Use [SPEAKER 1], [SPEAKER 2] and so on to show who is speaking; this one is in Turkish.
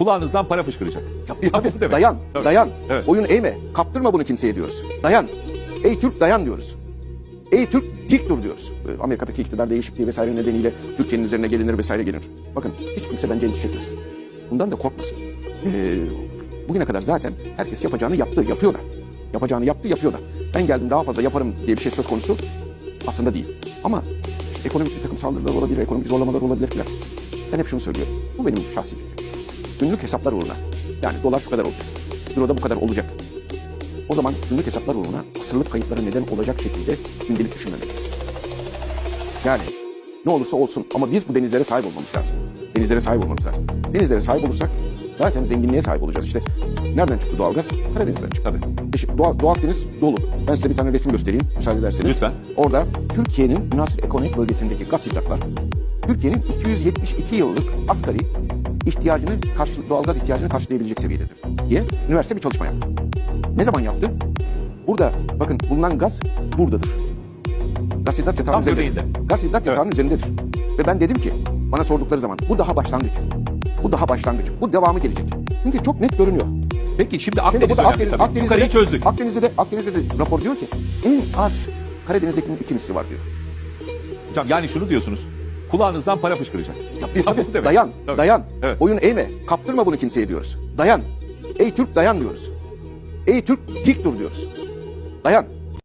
[SPEAKER 1] kulağınızdan para fışkıracak. Ya, demek.
[SPEAKER 2] dayan,
[SPEAKER 1] Evet.
[SPEAKER 2] dayan.
[SPEAKER 1] Evet.
[SPEAKER 2] Oyun eğme. Kaptırma bunu kimseye diyoruz. Dayan. Ey Türk dayan diyoruz. Ey Türk dik dur diyoruz. Amerika'daki iktidar değişikliği vesaire nedeniyle Türkiye'nin üzerine gelinir vesaire gelinir. Bakın hiç kimse bence endişe etmesin. Bundan da korkmasın. Ee, bugüne kadar zaten herkes yapacağını yaptı, yapıyor da. Yapacağını yaptı, yapıyor da. Ben geldim daha fazla yaparım diye bir şey söz konusu aslında değil. Ama ekonomik bir takım saldırılar olabilir, ekonomik zorlamalar olabilir filan. Ben hep şunu söylüyorum. Bu benim şahsi fikrim. Günlük hesaplar uğruna. Yani dolar şu kadar olacak. Euro da bu kadar olacak. O zaman günlük hesaplar uğruna asırlık kayıplara neden olacak şekilde gündelik düşünmemeliyiz. Yani ne olursa olsun ama biz bu denizlere sahip olmamız lazım. Denizlere sahip olmamız lazım. Denizlere sahip olursak zaten zenginliğe sahip olacağız. İşte nereden çıktı doğalgaz? Karadeniz'den çıktı.
[SPEAKER 1] Tabii.
[SPEAKER 2] E şimdi Doğu, Doğu Akdeniz dolu. Ben size bir tane resim göstereyim müsaade ederseniz.
[SPEAKER 1] Lütfen.
[SPEAKER 2] Orada Türkiye'nin münasır ekonomik bölgesindeki gaz hidratlar Türkiye'nin 272 yıllık asgari ihtiyacını karşı, doğalgaz ihtiyacını karşılayabilecek seviyededir diye üniversite bir çalışma yaptı. Ne zaman yaptı? Burada bakın bulunan gaz buradadır. Gaz hidrat yatağının
[SPEAKER 1] Tam
[SPEAKER 2] üzerindedir.
[SPEAKER 1] göbeğinde.
[SPEAKER 2] Gaz hidrat yatağının üzerindedir. Ve ben dedim ki bana sordukları zaman bu daha başlangıç. Bu daha başlangıç. Bu devamı gelecek. Çünkü çok net görünüyor.
[SPEAKER 1] Peki şimdi
[SPEAKER 2] Şimdi
[SPEAKER 1] Akdeniz
[SPEAKER 2] burada
[SPEAKER 1] önemli
[SPEAKER 2] Akdeniz,
[SPEAKER 1] tabii.
[SPEAKER 2] Akdeniz'de,
[SPEAKER 1] Yukarıyı
[SPEAKER 2] de,
[SPEAKER 1] çözdük.
[SPEAKER 2] Akdeniz'de de, Akdeniz'de de rapor diyor ki en az Karadeniz'dekinin iki misli var diyor.
[SPEAKER 1] Hocam yani şunu diyorsunuz. Kulağınızdan para fışkıracak. Ya, bu demek.
[SPEAKER 2] Dayan,
[SPEAKER 1] Tabii.
[SPEAKER 2] dayan.
[SPEAKER 1] Evet.
[SPEAKER 2] Oyun eğme. Kaptırma bunu kimseye diyoruz. Dayan. Ey Türk dayan diyoruz. Ey Türk dik dur diyoruz. Dayan.